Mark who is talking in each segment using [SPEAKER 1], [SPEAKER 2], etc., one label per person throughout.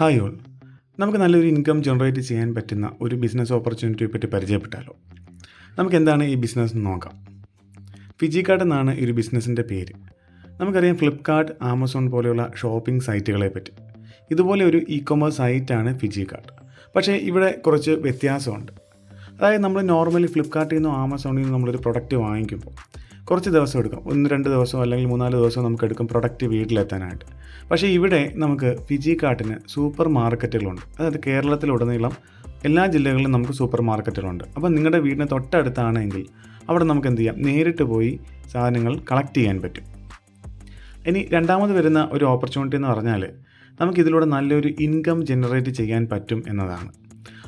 [SPEAKER 1] Hi all. നമുക്ക് നല്ലൊരു income generate ചെയ്യാൻ പറ്റുന്ന ഒരു ബിസിനസ് ഓപ്പർച്യൂണിറ്റിയെ പറ്റി പരിചയപ്പെട്ടാലോ? നമുക്ക് എന്താണ് ഈ ബിസിനസ് എന്ന് നോക്കാം. ഫിജിക്കാർട്ട് എന്നാണ് ഈ ഒരു ബിസിനസ്സിന്റെ പേര്. നമുക്കറിയാം ഫ്ലിപ്കാർട്ട് ആമസോൺ പോലെയുള്ള ഷോപ്പിംഗ് സൈറ്റുകളെ പറ്റി. ഇതുപോലെ ഒരു ഇ കൊമേഴ്സ് സൈറ്റാണ് ഫിജിക്കാർട്ട് പക്ഷേ ഇവിടെ കുറച്ച് വ്യത്യാസമുണ്ട്. അതായത് നമ്മൾ നോർമലി ഫ്ലിപ്കാർട്ടിൽ നിന്നോ ആമസോണിൽ നിന്നോ നമ്മളൊരു പ്രൊഡക്റ്റ് വാങ്ങിക്കുമ്പോൾ കുറച്ച് ദിവസം എടുക്കും. ഒന്ന് രണ്ട് ദിവസം അല്ലെങ്കിൽ മൂന്നാൽ ദിവസം നമുക്ക് എടുക്കും പ്രൊഡക്റ്റ് വീട്ടിലെത്താനായിട്ട്. പക്ഷേ ഇവിടെ നമുക്ക് ഫിജി കാട്ടിന് സൂപ്പർ മാർക്കറ്റുകളുണ്ട് അതായത് കേരളത്തിലുടനീളം എല്ലാ ജില്ലകളിലും നമുക്ക് സൂപ്പർ മാർക്കറ്റുകളുണ്ട് അപ്പോൾ നിങ്ങളുടെ വീടിന് തൊട്ടടുത്താണെങ്കിൽ അവിടെ നമുക്ക് എന്ത് ചെയ്യാം? നേരിട്ട് പോയി സാധനങ്ങൾ കളക്ട് ചെയ്യാൻ പറ്റും. ഇനി രണ്ടാമത് വരുന്ന ഒരു ഓപ്പർച്യൂണിറ്റി എന്ന് പറഞ്ഞാൽ നമുക്കിതിലൂടെ നല്ലൊരു ഇൻകം ജനറേറ്റ് ചെയ്യാൻ പറ്റും എന്നതാണ്.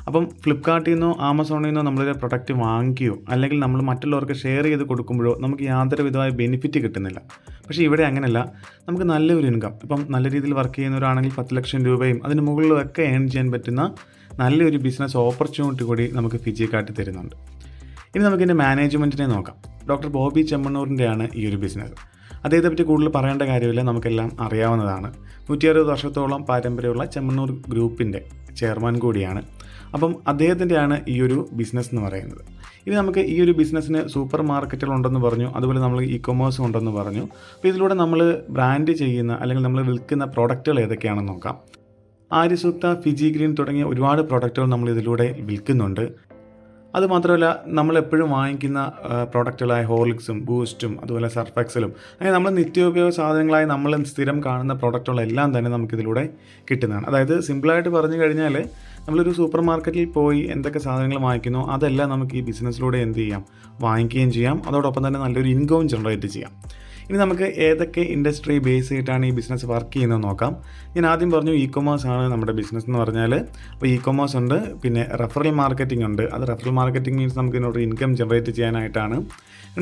[SPEAKER 1] അപ്പം ഫ്ലിപ്പ്കാർട്ടിൽ നിന്നോ ആമസോണിൽ നിന്നോ നമ്മളൊരു പ്രൊഡക്റ്റ് വാങ്ങിക്കുകയോ അല്ലെങ്കിൽ നമ്മൾ മറ്റുള്ളവർക്ക് ഷെയർ ചെയ്ത് കൊടുക്കുമ്പോഴോ നമുക്ക് യാതൊരു വിധമായ ബെനിഫിറ്റ് കിട്ടുന്നില്ല. പക്ഷേ ഇവിടെ അങ്ങനെയല്ല. നമുക്ക് നല്ലൊരു ഇൻകം ഇപ്പം നല്ല രീതിയിൽ വർക്ക് ചെയ്യുന്നവരാണെങ്കിൽ പത്ത് ലക്ഷം രൂപയും അതിന് മുകളിലൊക്കെ ഏൺ ചെയ്യാൻ പറ്റുന്ന നല്ലൊരു ബിസിനസ് ഓപ്പർച്യൂണിറ്റി കൂടി നമുക്ക് ഫിജി കാട്ടി തരുന്നുണ്ട്. ഇനി നമുക്കിന്റെ മാനേജ്മെന്റിനെ നോക്കാം. ഡോക്ടർ ബോബി ചെമ്മണ്ണൂറിന്റെയാണ് ഈ ഒരു ബിസിനസ് അദ്ദേഹത്തെ പറ്റി കൂടുതൽ പറയേണ്ട കാര്യമില്ല. നമുക്കെല്ലാം അറിയാവുന്നതാണ്. നൂറ്റി അറുപത് വർഷത്തോളം പാരമ്പര്യമുള്ള ചെമ്മണ്ണൂർ ഗ്രൂപ്പിന്റെ ചെയർമാൻ കൂടിയാണ്. അപ്പം അദ്ദേഹത്തിന്റെയാണ് ഈ ഒരു ബിസിനസ് എന്ന് പറയുന്നത്. ഇനി നമുക്ക് ഈ ഒരു ബിസിനസ്സിന് സൂപ്പർ മാർക്കറ്റുകൾ ഉണ്ടെന്ന് പറഞ്ഞു അതുപോലെ നമ്മൾ ഇ കൊമേഴ്സ് ഉണ്ടെന്ന് പറഞ്ഞു. അപ്പോൾ ഇതിലൂടെ നമ്മൾ ബ്രാൻഡ് ചെയ്യുന്ന അല്ലെങ്കിൽ നമ്മൾ വിൽക്കുന്ന പ്രോഡക്റ്റുകൾ ഏതൊക്കെയാണെന്ന് നോക്കാം. ആര്യസൂക്ത ഫിജി ഗ്രീൻ തുടങ്ങിയ ഒരുപാട് പ്രോഡക്റ്റുകൾ നമ്മൾ ഇതിലൂടെ വിൽക്കുന്നുണ്ട്. അതുമാത്രമല്ല നമ്മൾ എപ്പോഴും വാങ്ങിക്കുന്ന പ്രോഡക്റ്റുകളായ ഹോർലിക്സും ബൂസ്റ്റും അതുപോലെ സർഫെക്സലും അങ്ങനെ നമ്മൾ നിത്യോപയോഗ സാധനങ്ങളായി നമ്മൾ സ്ഥിരം കാണുന്ന പ്രോഡക്റ്റുകളെല്ലാം തന്നെ നമുക്കിതിലൂടെ കിട്ടുന്നതാണ്. അതായത് സിമ്പിളായിട്ട് പറഞ്ഞു കഴിഞ്ഞാൽ നമ്മളൊരു സൂപ്പർ മാർക്കറ്റിൽ പോയി എന്തൊക്കെ സാധനങ്ങൾ വാങ്ങിക്കുന്നു അതെല്ലാം നമുക്ക് ഈ ബിസിനസ്സിലൂടെ എന്ത് ചെയ്യാം? വാങ്ങിക്കുകയും ചെയ്യാം. അതോടൊപ്പം തന്നെ നല്ലൊരു ഇൻകവും ജനറേറ്റ് ചെയ്യാം. ഇനി നമുക്ക് ഏതൊക്കെ ഇൻഡസ്ട്രി ബേസ് ചെയ്തിട്ടാണ് ഈ ബിസിനസ് വർക്ക് ചെയ്യുന്നത് നോക്കാം. ഞാൻ ആദ്യം പറഞ്ഞു ഇ കൊമേഴ്സ് ആണ് നമ്മുടെ ബിസിനസ് എന്ന് പറഞ്ഞാൽ അപ്പോൾ ഇ കൊമേഴ്സ് ഉണ്ട് പിന്നെ റെഫറൽ മാർക്കറ്റിംഗ് ഉണ്ട്. അത് റെഫറൽ മാർക്കറ്റിംഗ് മീൻസ് നമുക്ക് ഇതിനോട് ഇൻകം ജനറേറ്റ് ചെയ്യാനായിട്ടാണ്.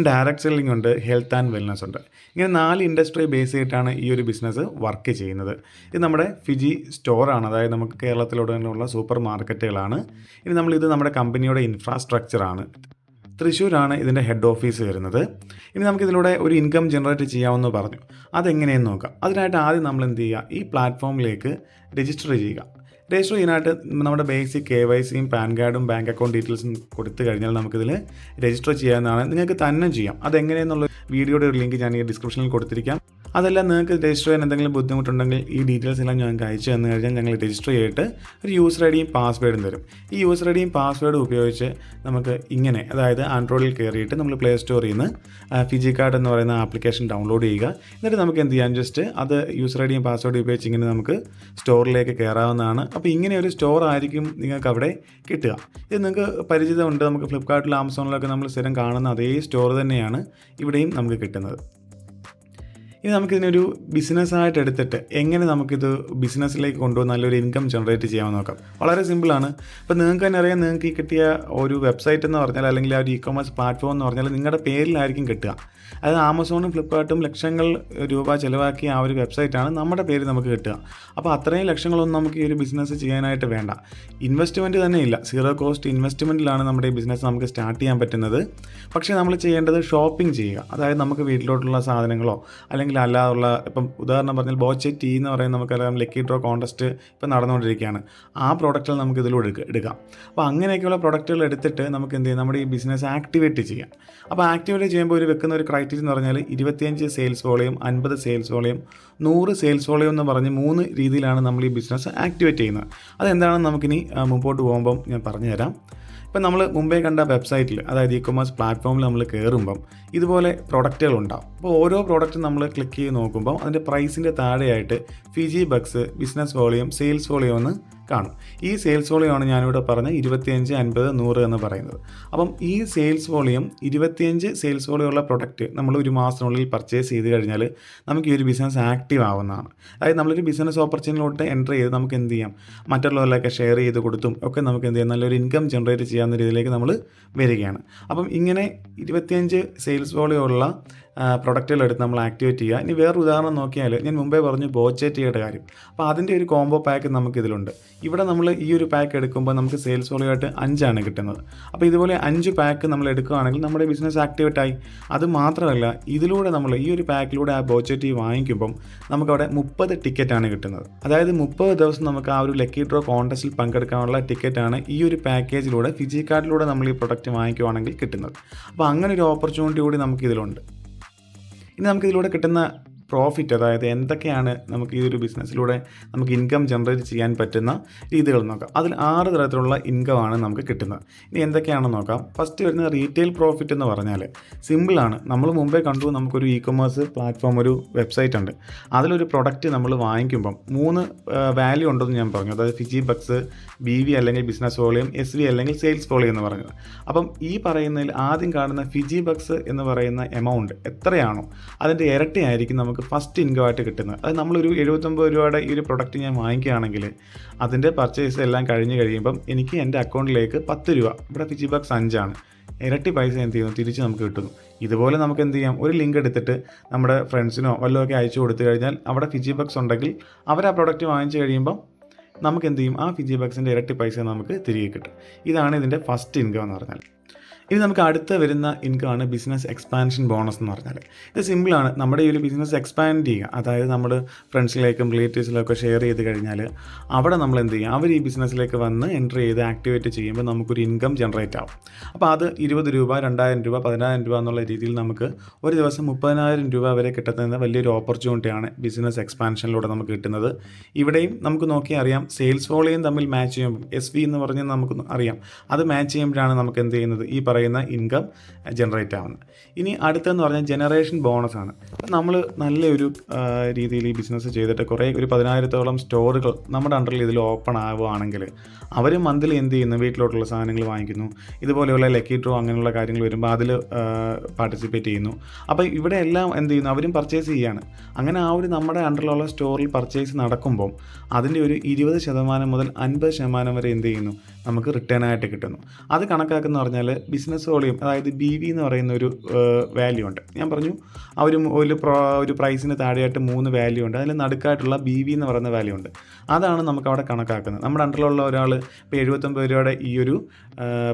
[SPEAKER 1] ഡയറക്റ്റ് സെല്ലിംഗ് ഉണ്ട് ഹെൽത്ത് ആൻഡ് വെൽനസ് ഉണ്ട്. ഇങ്ങനെ നാല് ഇൻഡസ്ട്രി ബേസ് ചെയ്തിട്ടാണ് ഈ ഒരു ബിസിനസ് വർക്ക് ചെയ്യുന്നത്. ഇത് നമ്മുടെ ഫിജി സ്റ്റോറാണ് അതായത് നമുക്ക് കേരളത്തിലുടനീളമുള്ള സൂപ്പർ മാർക്കറ്റുകളാണ് ഇനി നമ്മളിത് നമ്മുടെ കമ്പനിയുടെ ഇൻഫ്രാസ്ട്രക്ചറാണ് തൃശ്ശൂരാണ് ഇതിന്റെ ഹെഡ് ഓഫീസ് വരുന്നത്. ഇനി നമുക്ക് ഇതിലൂടെ ഒരു ഇൻകം ജനറേറ്റ് ചെയ്യാമെന്ന് പറഞ്ഞു. അതെങ്ങനെയെന്ന് നോക്കാം. അതിനായിട്ട് ആദ്യം നമ്മൾ എന്ത് ചെയ്യുക? ഈ പ്ലാറ്റ്ഫോമിലേക്ക് രജിസ്റ്റർ ചെയ്യുക. രജിസ്റ്റർ ചെയ്യാനായിട്ട് നമ്മുടെ ബേസിക് കെ വൈ സിയും പാൻ കാർഡും ബാങ്ക് അക്കൗണ്ട് ഡീറ്റെയിൽസും കൊടുത്തു കഴിഞ്ഞാൽ നമുക്കിതിൽ രജിസ്റ്റർ ചെയ്യാവുന്നതാണ്. നിങ്ങൾക്ക് തന്നെ ചെയ്യാം. അതെങ്ങനെയെന്നുള്ള വീഡിയോയുടെ ഒരു ലിങ്ക് ഞാൻ ഈ ഡിസ്ക്രിപ്ഷനിൽ കൊടുത്തിരിക്കാം. അതെല്ലാം നിങ്ങൾക്ക് രജിസ്റ്റർ ചെയ്യാൻ എന്തെങ്കിലും ബുദ്ധിമുട്ടുണ്ടെങ്കിൽ ഈ ഡീറ്റെയിൽസ് എല്ലാം ഞങ്ങൾക്ക് അയച്ചു തന്നു കഴിഞ്ഞാൽ ഞങ്ങൾ രജിസ്റ്റർ ചെയ്തിട്ട് ഒരു യൂസർ ഐ ഡിയും പാസ്വേഡും തരും. ഈ യൂസർ ഐ ഡിയും പാസ്വേഡും ഉപയോഗിച്ച് നമുക്ക് ഇങ്ങനെ അതായത് ആൻഡ്രോയിഡിൽ കയറിയിട്ട് നമ്മൾ പ്ലേ സ്റ്റോറിൽ നിന്ന് ഫിജി കാർഡ് എന്ന് പറയുന്ന ആപ്ലിക്കേഷൻ ഡൗൺലോഡ് ചെയ്യുക. എന്നിട്ട് നമുക്ക് എന്ത് ചെയ്യാം? ജസ്റ്റ് അത് യൂസർ ഐ ഡിയും പാസ്വേഡും ഉപയോഗിച്ച് ഇങ്ങനെ നമുക്ക് സ്റ്റോറിലേക്ക് കയറാവുന്നതാണ്. അപ്പോൾ ഇങ്ങനെ ഒരു സ്റ്റോർ ആയിരിക്കും നിങ്ങൾക്ക് അവിടെ കിട്ടുക. ഇത് നിങ്ങൾക്ക് പരിചിതമുണ്ട്. നമുക്ക് ഫ്ലിപ്കാർട്ടിൽ ആമസോണിലൊക്കെ നമ്മൾ സ്ഥിരം കാണുന്ന അതേ സ്റ്റോർ തന്നെയാണ് ഇവിടെയും നമുക്ക് കിട്ടുന്നത്. ഇനി നമുക്കിതിനൊരു ബിസിനസ്സായിട്ട് എടുത്തിട്ട് എങ്ങനെ നമുക്കിത് ബിസിനസ്സിലേക്ക് കൊണ്ടുവന്ന് നല്ലൊരു ഇൻകം ജനറേറ്റ് ചെയ്യാമെന്ന് നോക്കാം. വളരെ സിമ്പിളാണ്. അപ്പോൾ നിങ്ങൾക്ക് തന്നെ അറിയാം നിങ്ങൾക്ക് ഈ കിട്ടിയ ഒരു വെബ്സൈറ്റ് എന്ന് പറഞ്ഞാൽ അല്ലെങ്കിൽ ആ ഒരു ഇ കൊമേഴ്സ് പ്ലാറ്റ്ഫോം എന്ന് പറഞ്ഞാൽ നിങ്ങളുടെ പേരിലായിരിക്കും കിട്ടുക. അതായത് ആമസോണും ഫ്ലിപ്പ്കാർട്ടും ലക്ഷങ്ങൾ രൂപ ചിലവാക്കിയ ആ ഒരു വെബ്സൈറ്റാണ് നമ്മുടെ പേര് നമുക്ക് കിട്ടുക. അപ്പോൾ അത്രയും ലക്ഷങ്ങളൊന്നും നമുക്ക് ഈ ഒരു ബിസിനസ് ചെയ്യാനായിട്ട് വേണ്ട. ഇൻവെസ്റ്റ്മെന്റ് തന്നെ ഇല്ല. സീറോ കോസ്റ്റ് ഇൻവെസ്റ്റ്മെന്റിലാണ് നമ്മുടെ ഈ ബിസിനസ് നമുക്ക് സ്റ്റാർട്ട് ചെയ്യാൻ പറ്റുന്നത്. പക്ഷേ നമ്മൾ ചെയ്യേണ്ടത് ഷോപ്പിംഗ് ചെയ്യുക. അതായത് നമുക്ക് വീട്ടിലോട്ടുള്ള സാധനങ്ങളോ അല്ലെങ്കിൽ അല്ലാതുള്ള ഇപ്പം ഉദാഹരണം പറഞ്ഞാൽ ബോച്ചെ ടീ എന്ന് പറയുന്ന നമുക്കറിയാം ലക്കി ഡ്രോ കോൺടെസ്റ്റ് ഇപ്പം നടന്നുകൊണ്ടിരിക്കുകയാണ്. ആ പ്രോഡക്റ്റുകൾ നമുക്ക് ഇതിലൂടെ എടുക്കുക എടുക്കാം. അപ്പോൾ അങ്ങനെയൊക്കെയുള്ള പ്രോഡക്റ്റുകൾ എടുത്തിട്ട് നമുക്ക് എന്ത് ചെയ്യാം നമ്മുടെ ഈ ബിസിനസ് ആക്ടിവേറ്റ് ചെയ്യാം. അപ്പോൾ ആക്ടിവേറ്റ് ചെയ്യുമ്പോൾ ഒരു വെക്കുന്ന ഒരു ക്രൈറ്റീരിയ എന്ന് പറഞ്ഞാൽ ഇരുപത്തിയഞ്ച് സെയിൽസ് വോളിയം അൻപത് സെയിൽസ് വോളിയം നൂറ് സെയിൽസ് വോളിയം എന്ന് പറഞ്ഞ് മൂന്ന് രീതിയിലാണ് നമ്മൾ ഈ ബിസിനസ് ആക്ടിവേറ്റ് ചെയ്യുന്നത്. അതെന്താണെന്ന് നമുക്കിനി മുമ്പോട്ട് പോകുമ്പം ഞാൻ പറഞ്ഞുതരാം. ഇപ്പം നമ്മൾ മുമ്പേ കണ്ട വെബ്സൈറ്റിൽ അതായത് ഇ കൊമേഴ്സ് പ്ലാറ്റ്ഫോമിൽ നമ്മൾ കയറുമ്പം ഇതുപോലെ പ്രൊഡക്റ്റുകൾ ഉണ്ടാവും. അപ്പോൾ ഓരോ പ്രോഡക്റ്റും നമ്മൾ ക്ലിക്ക് ചെയ്ത് നോക്കുമ്പോൾ അതിന്റെ പ്രൈസിന്റെ താഴെയായിട്ട് FG bucks business volume sales volume എന്ന് കാണും. ഈ സെയിൽസ് വോളിയമാണ് ഞാനിവിടെ പറഞ്ഞ ഇരുപത്തിയഞ്ച് അൻപത് നൂറ് എന്ന് പറയുന്നത്. അപ്പം ഈ സെയിൽസ് വോളിയം ഇരുപത്തിയഞ്ച് സെയിൽസ് വോളിയമുള്ള പ്രൊഡക്റ്റ് നമ്മൾ ഒരു മാസത്തിനുള്ളിൽ പർച്ചേസ് ചെയ്ത് കഴിഞ്ഞാൽ നമുക്ക് ഈ ഒരു ബിസിനസ് ആക്റ്റീവ് ആവുന്നതാണ്. അതായത് നമ്മളൊരു ബിസിനസ് ഓപ്പർച്യൂണിറ്റിയിലോട്ട് എന്റർ ചെയ്ത് നമുക്ക് എന്ത് ചെയ്യാം? മറ്റുള്ളവരിലൊക്കെ ഷെയർ ചെയ്ത് കൊടുത്തും ഒക്കെ നമുക്ക് എന്ത് ചെയ്യാം? നല്ലൊരു ഇൻകം ജനറേറ്റ് ചെയ്യാവുന്ന രീതിയിലേക്ക് നമ്മൾ വരികയാണ്. അപ്പം ഇങ്ങനെ ഇരുപത്തിയഞ്ച് സെയിൽസ് വോളിയുള്ള പ്രൊഡക്റ്റുകൾ എടുത്ത് നമ്മൾ ആക്ടിവേറ്റ് ചെയ്യുക. ഇനി വേറൊരു ഉദാഹരണം നോക്കിയാൽ ഞാൻ മുമ്പേ പറഞ്ഞു ബോച്ചേറ്റിയുടെ കാര്യം. അപ്പോൾ അതിന്റെ ഒരു കോംബോ പാക്ക് നമുക്കിതിലുണ്ട്. ഇവിടെ നമ്മൾ ഈ ഒരു പാക്ക് എടുക്കുമ്പോൾ നമുക്ക് സെയിൽസ് വോളിയായിട്ട് അഞ്ചാണ് കിട്ടുന്നത്. അപ്പോൾ ഇതുപോലെ അഞ്ച് പാക്ക് നമ്മൾ എടുക്കുകയാണെങ്കിൽ നമ്മുടെ ബിസിനസ് ആക്ടിവേറ്റ് ആയി. അത് മാത്രമല്ല ഇതിലൂടെ നമ്മൾ ഈ ഒരു പാക്കിലൂടെ ആ ബോച്ചേറ്റി വാങ്ങിക്കുമ്പം നമുക്കവിടെ മുപ്പത് ടിക്കറ്റാണ് കിട്ടുന്നത്. അതായത് മുപ്പത് ദിവസം നമുക്ക് ആ ഒരു ലക്കി ഡ്രോ കോൺടെസ്റ്റിൽ പങ്കെടുക്കാനുള്ള ടിക്കറ്റാണ് ഈ ഒരു പാക്കേജിലൂടെ ഫിജി കാർഡിലൂടെ നമ്മൾ ഈ പ്രൊഡക്റ്റ് വാങ്ങിക്കുവാണെങ്കിൽ കിട്ടുന്നത്. അപ്പോൾ അങ്ങനെ ഒരു ഓപ്പർച്യൂണിറ്റി കൂടി നമുക്ക് ഇതിലുണ്ട് ഇനി നമുക്ക് ഇതിലൂടെ കിട്ടുന്ന പ്രോഫിറ്റ് അതായത് എന്തൊക്കെയാണ് നമുക്ക് ഈ ഒരു ബിസിനസ്സിലൂടെ നമുക്ക് ഇൻകം ജനറേറ്റ് ചെയ്യാൻ പറ്റുന്ന രീതികൾ നോക്കാം. അതിൽ ആറ് തരത്തിലുള്ള ഇൻകം ആണ് നമുക്ക് കിട്ടുന്നത്. ഇനി എന്തൊക്കെയാണെന്ന് നോക്കാം. ഫസ്റ്റ് വരുന്ന റീറ്റെയിൽ പ്രോഫിറ്റ് എന്ന് പറഞ്ഞാൽ സിമ്പിളാണ് നമ്മൾ മുമ്പേ കണ്ടു നമുക്കൊരു ഇ കൊമേഴ്സ് പ്ലാറ്റ്ഫോം ഒരു വെബ്സൈറ്റ് ഉണ്ട്. അതിലൊരു പ്രൊഡക്റ്റ് നമ്മൾ വാങ്ങിക്കുമ്പം മൂന്ന് വാല്യൂ ഉണ്ടെന്ന് ഞാൻ പറഞ്ഞു. അതായത് ഫിജി ബക്സ് ബി വി അല്ലെങ്കിൽ ബിസിനസ് വോളിയം എസ് വി അല്ലെങ്കിൽ സെയിൽസ് വോളിയം എന്ന് പറഞ്ഞത്. അപ്പം ഈ പറയുന്നതിൽ ആദ്യം കാണുന്ന ഫിജി ബക്സ് എന്ന് പറയുന്ന എമൗണ്ട് എത്രയാണോ അതിന്റെ ഇരട്ടിയായിരിക്കും നമുക്ക് ഫസ്റ്റ് ഇൻകം ആയിട്ട് കിട്ടുന്നത്. അത് നമ്മളൊരു എഴുപത്തൊമ്പത് രൂപയുടെ ഈ ഒരു പ്രൊഡക്റ്റ് ഞാൻ വാങ്ങിക്കുകയാണെങ്കിൽ അതിന്റെ പർച്ചേസ് എല്ലാം കഴിഞ്ഞ് കഴിയുമ്പം എനിക്ക് എന്റെ അക്കൗണ്ടിലേക്ക് പത്ത് രൂപ ഇവിടെ ഫിജി ബക്സ് അഞ്ചാണ്. ഇരട്ടി പൈസ എന്ത് ചെയ്യുന്നു? തിരിച്ച് നമുക്ക് കിട്ടുന്നു. ഇതുപോലെ നമുക്ക് എന്ത് ചെയ്യാം? ഒരു ലിങ്ക് എടുത്തിട്ട് നമ്മുടെ ഫ്രണ്ട്സിനോ വല്ലതൊക്കെ അയച്ചു കൊടുത്തു കഴിഞ്ഞാൽ അവിടെ ഫിജി ബക്സ് ഉണ്ടെങ്കിൽ അവർ ആ പ്രൊഡക്റ്റ് വാങ്ങിച്ചു കഴിയുമ്പം നമുക്ക് എന്ത് ചെയ്യും? ആ ഫിജി ബക്സിന്റെ ഇരട്ടി പൈസ നമുക്ക് തിരികെ കിട്ടും. ഇതാണ് ഇതിന്റെ ഫസ്റ്റ് ഇൻകം എന്ന് പറഞ്ഞാൽ. ഇനി നമുക്ക് അടുത്ത വരുന്ന ഇൻകമാണ് ബിസിനസ് എക്സ്പാൻഷൻ ബോണസ് എന്ന് പറഞ്ഞാൽ ഇത് സിമ്പിളാണ് നമ്മുടെ ഈ ഒരു ബിസിനസ് എക്സ്പാൻഡ് ചെയ്യുക. അതായത് നമ്മൾ ഫ്രണ്ട്സിലേക്കും റിലേറ്റീവ്സിലേക്കും ഷെയർ ചെയ്ത് കഴിഞ്ഞാൽ അവിടെ നമ്മൾ എന്ത് ചെയ്യും അവർ ഈ ബിസിനസ്സിലേക്ക് വന്ന് എന്റർ ചെയ്ത് ആക്ടിവേറ്റ് ചെയ്യുമ്പോൾ നമുക്കൊരു ഇൻകം ജനറേറ്റ് ആവും. അപ്പോൾ അത് ഇരുപത് രൂപ രണ്ടായിരം രൂപ പതിനായിരം രൂപ എന്നുള്ള രീതിയിൽ നമുക്ക് ഒരു ദിവസം മുപ്പതിനായിരം രൂപ വരെ കിട്ടുന്ന വലിയൊരു ഓപ്പർച്യൂണിറ്റിയാണ് ബിസിനസ് എക്സ്പാൻഷനിലൂടെ നമുക്ക് കിട്ടുന്നത്. ഇവിടെയും നമുക്ക് നോക്കി അറിയാം സെയിൽസ് വോളിയം തമ്മിൽ മാച്ച് ചെയ്യുമ്പോൾ എസ് വി എന്ന് പറഞ്ഞാൽ നമുക്ക് അറിയാം. അത് മാച്ച് ചെയ്യുമ്പോഴാണ് നമുക്ക് എന്ത് ചെയ്യുന്നത്? ഈ പറയുന്ന ഇൻകം ജനറേറ്റ് ആവുന്നത് ഇനി അടുത്തെന്ന് പറഞ്ഞാൽ ജനറേഷൻ ബോണസ് ആണ്. നമ്മൾ നല്ലൊരു രീതിയിൽ ഈ ബിസിനസ് ചെയ്തിട്ട് കുറേ ഒരു പതിനായിരത്തോളം സ്റ്റോറുകൾ നമ്മുടെ അണ്ടറിൽ ഇതിൽ ഓപ്പൺ ആവുകയാണെങ്കിൽ അവർ മന്ത്ലി എന്ത് ചെയ്യുന്നു? വീട്ടിലോട്ടുള്ള സാധനങ്ങൾ വാങ്ങിക്കുന്നു. ഇതുപോലെയുള്ള ലക്കി ഡ്രോ അങ്ങനെയുള്ള കാര്യങ്ങൾ വരുമ്പോൾ അതിൽ പാർട്ടിസിപ്പേറ്റ് ചെയ്യുന്നു. അപ്പോൾ ഇവിടെ എല്ലാം എന്ത് ചെയ്യുന്നു? അവരും പർച്ചേസ് ചെയ്യുകയാണ് അങ്ങനെ ആ ഒരു നമ്മുടെ അണ്ടറിലുള്ള സ്റ്റോറിൽ പർച്ചേസ് നടക്കുമ്പോൾ അതിന്റെ ഒരു ഇരുപത് ശതമാനം മുതൽ അൻപത് ശതമാനം വരെ എന്ത് ചെയ്യുന്നു? നമുക്ക് റിട്ടേൺ ആയിട്ട് കിട്ടുന്നു. അത് കണക്കാക്കുന്ന പറഞ്ഞാൽ ബിസിനസ് വോളിയം അതായത് ബി വി എന്ന് പറയുന്ന ഒരു വാല്യൂ ഉണ്ട്. ഞാൻ പറഞ്ഞു ആ ഒരു ഒരു ഒരു പ്രൈസിന് താഴെയായിട്ട് മൂന്ന് വാല്യൂ ഉണ്ട്. അതിൽ നടുക്കായിട്ടുള്ള ബി വി എന്ന് പറയുന്ന വാല്യൂ ഉണ്ട്. അതാണ് നമുക്ക് അവിടെ കണക്കാക്കുന്നത്. നമ്മുടെ അണ്ടറിലുള്ള ഒരാൾ ഇപ്പോൾ എഴുപത്തൊമ്പത് രൂപയുടെ ഈ ഒരു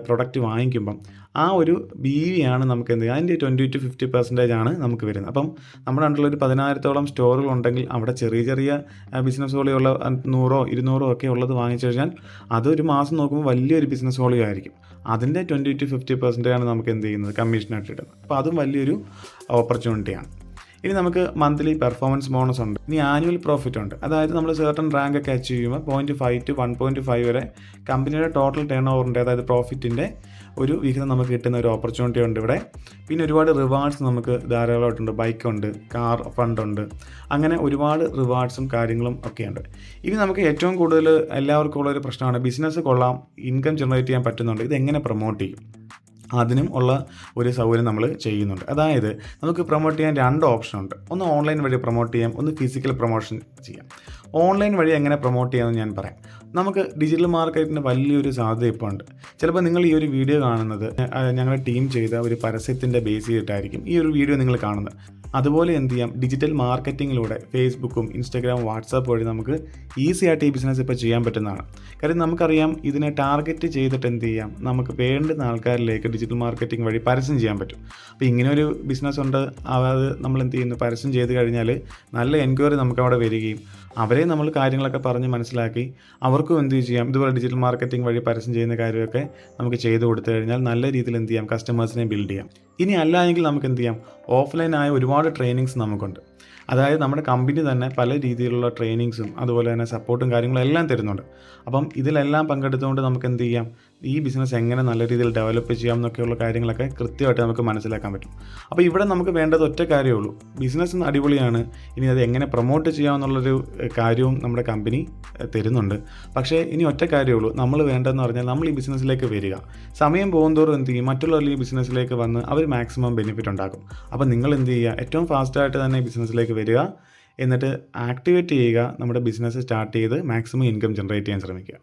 [SPEAKER 1] പ്രൊഡക്റ്റ് വാങ്ങിക്കുമ്പം ആ ഒരു ബി വി ആണ് നമുക്ക് എന്ത് അതിന്റെ ട്വന്റി ടു ഫിഫ്റ്റി പെർസെന്റേജ് ആണ് നമുക്ക് വരുന്നത്. അപ്പം നമ്മുടെ അണ്ടറിൽ ഒരു പതിനായിരത്തോളം സ്റ്റോറുകൾ ഉണ്ടെങ്കിൽ അവിടെ ചെറിയ ചെറിയ ബിസിനസ് വോളിയുള്ള നൂറോ ഇരുന്നൂറോ ഒക്കെ ഉള്ളത് വാങ്ങിച്ചു കഴിഞ്ഞാൽ അതൊരു മാസം നോക്കുമ്പോൾ വലിയൊരു ബിസിനസ് ഹോളി ആയിരിക്കും. അതിന്റെ ട്വന്റി ടു ഫിഫ്റ്റി പെർസെന്റേജ് ആണ് നമുക്ക് എന്ത് ചെയ്യുന്നത്? കമ്മീഷനായിട്ട് ഇടുന്നത്. അപ്പോൾ അതും വലിയൊരു ഓപ്പർച്യൂണിറ്റിയാണ് ഇനി നമുക്ക് മന്ത്ലി പെർഫോമൻസ് ബോണസ് ഉണ്ട്. ഇനി ആനുവൽ പ്രോഫിറ്റ് ഉണ്ട്. അതായത് നമ്മൾ സെർട്ടൺ റാങ്ക് ഒക്കെ അച്ചീവ് ചെയ്യുമ്പോൾ point five to one point five വരെ കമ്പനിയുടെ ടോട്ടൽ ടേൺ ഓവറിന്റെ അതായത് പ്രോഫിറ്റിന്റെ ഒരു വിഹിതം നമുക്ക് കിട്ടുന്ന ഒരു ഓപ്പർച്യൂണിറ്റി ഉണ്ട് ഇവിടെ. പിന്നെ ഒരുപാട് റിവാർഡ്സ് നമുക്ക് ധാരാളമായിട്ടുണ്ട് ബൈക്കുണ്ട് കാർ ഫണ്ട് ഉണ്ട്. അങ്ങനെ ഒരുപാട് റിവാർഡ്സും കാര്യങ്ങളും ഒക്കെയുണ്ട് ഇനി നമുക്ക് ഏറ്റവും കൂടുതൽ എല്ലാവർക്കും ഉള്ള ഒരു പ്രശ്നമാണ്. ബിസിനസ് കൊള്ളാം ഇൻകം ജനറേറ്റ് ചെയ്യാൻ പറ്റുന്നുണ്ട്. ഇത് എങ്ങനെ പ്രൊമോട്ട് ചെയ്യും? അതിനും ഉള്ള ഒരു സൗകര്യം നമ്മൾ ചെയ്യുന്നുണ്ട്. അതായത് നമുക്ക് പ്രൊമോട്ട് ചെയ്യാൻ രണ്ട് ഓപ്ഷൻ ഉണ്ട്. ഒന്ന് ഓൺലൈൻ വഴി പ്രൊമോട്ട് ചെയ്യാം ഒന്ന് ഫിസിക്കൽ പ്രൊമോഷൻ ചെയ്യാം. ഓൺലൈൻ വഴി എങ്ങനെ പ്രൊമോട്ട് ചെയ്യാമെന്ന് ഞാൻ പറയാം. നമുക്ക് ഡിജിറ്റൽ മാർക്കറ്റിന് വലിയൊരു സാധ്യത ഇപ്പോൾ ഉണ്ട്. ചിലപ്പോൾ നിങ്ങൾ ഈ ഒരു വീഡിയോ കാണുന്നത് ഞങ്ങളുടെ ടീം ചെയ്ത ഒരു പരസ്യത്തിന്റെ ബേസ് ചെയ്തിട്ടായിരിക്കും ഈ ഒരു വീഡിയോ നിങ്ങൾ കാണുന്നത്. അതുപോലെ എന്ത് ചെയ്യാം? ഡിജിറ്റൽ മാർക്കറ്റിങ്ങിലൂടെ ഫേസ്ബുക്കും ഇൻസ്റ്റാഗ്രാം വാട്സാപ്പ് വഴി നമുക്ക് ഈസി ആയിട്ട് ഈ ബിസിനസ് ഇപ്പോൾ ചെയ്യാൻ പറ്റുന്നതാണ്. കാര്യം നമുക്കറിയാം ഇതിനെ ടാർഗറ്റ് ചെയ്തിട്ട് എന്ത് ചെയ്യാം? നമുക്ക് വേണ്ടുന്ന ആൾക്കാരിലേക്ക് ഡിജിറ്റൽ മാർക്കറ്റിംഗ് വഴി പരസ്യം ചെയ്യാൻ പറ്റും. അപ്പോൾ ഇങ്ങനെ ഒരു ബിസിനസ് ഉണ്ട്. അത് നമ്മൾ എന്ത് ചെയ്യുന്നു? പരസ്യം ചെയ്ത് കഴിഞ്ഞാൽ നല്ല എൻക്വയറി നമുക്ക് അവിടെ വരികയും അവരെ നമ്മൾ കാര്യങ്ങളൊക്കെ പറഞ്ഞ് മനസ്സിലാക്കി അവർക്കും എന്ത് ചെയ്യാം? ഇതുപോലെ ഡിജിറ്റൽ മാർക്കറ്റിംഗ് വഴി പരസ്യം ചെയ്യുന്ന കാര്യമൊക്കെ നമുക്ക് ചെയ്തു കൊടുത്തു കഴിഞ്ഞാൽ നല്ല രീതിയിൽ എന്ത് ചെയ്യാം? കസ്റ്റമേഴ്സിനെ ബിൽഡ് ചെയ്യാം. ഇനി അല്ല എങ്കിൽ നമുക്ക് എന്ത് ചെയ്യാം? ഓഫ്ലൈനായ ഒരുപാട് ട്രെയിനിങ്സ് നമുക്കുണ്ട്. അതായത് നമ്മുടെ കമ്പനി തന്നെ പല രീതിയിലുള്ള ട്രെയിനിങ്സും അതുപോലെ തന്നെ സപ്പോർട്ടും കാര്യങ്ങളും എല്ലാം തരുന്നുണ്ട്. അപ്പം ഇതിലെല്ലാം പങ്കെടുത്തുകൊണ്ട് നമുക്ക് എന്ത് ചെയ്യാം? ഈ ബിസിനസ് എങ്ങനെ നല്ല രീതിയിൽ ഡെവലപ്പ് ചെയ്യാം എന്നൊക്കെയുള്ള കാര്യങ്ങളൊക്കെ കൃത്യമായിട്ട് നമുക്ക് മനസ്സിലാക്കാൻ പറ്റും. അപ്പോൾ ഇവിടെ നമുക്ക് വേണ്ടത് ഒറ്റ കാര്യമേ ഉള്ളൂ. ബിസിനസ് അടിപൊളിയാണ്. ഇനി അത് എങ്ങനെ പ്രൊമോട്ട് ചെയ്യാമെന്നുള്ളൊരു കാര്യവും നമ്മുടെ കമ്പനി തരുന്നുണ്ട്. പക്ഷേ ഇനി ഒറ്റ കാര്യമേ ഉള്ളൂ. നമ്മൾ വേണ്ടതെന്ന് പറഞ്ഞാൽ നമ്മൾ ഈ ബിസിനസ്സിലേക്ക് വരിക. സമയം പോകുന്തോറും എന്ത് ചെയ്യും? മറ്റുള്ളവർ ഈ ബിസിനസ്സിലേക്ക് വന്ന് അവർ മാക്സിമം ബെനിഫിറ്റ് ഉണ്ടാക്കും. അപ്പോൾ നിങ്ങൾ എന്ത് ചെയ്യുക? ഏറ്റവും ഫാസ്റ്റായിട്ട് തന്നെ ബിസിനസ്സിലേക്ക് വരിക. എന്നിട്ട് ആക്ടിവേറ്റ് ചെയ്യുക നമ്മുടെ ബിസിനസ് സ്റ്റാർട്ട് ചെയ്ത് മാക്സിമം ഇൻകം ജനറേറ്റ് ചെയ്യാൻ ശ്രമിക്കുക.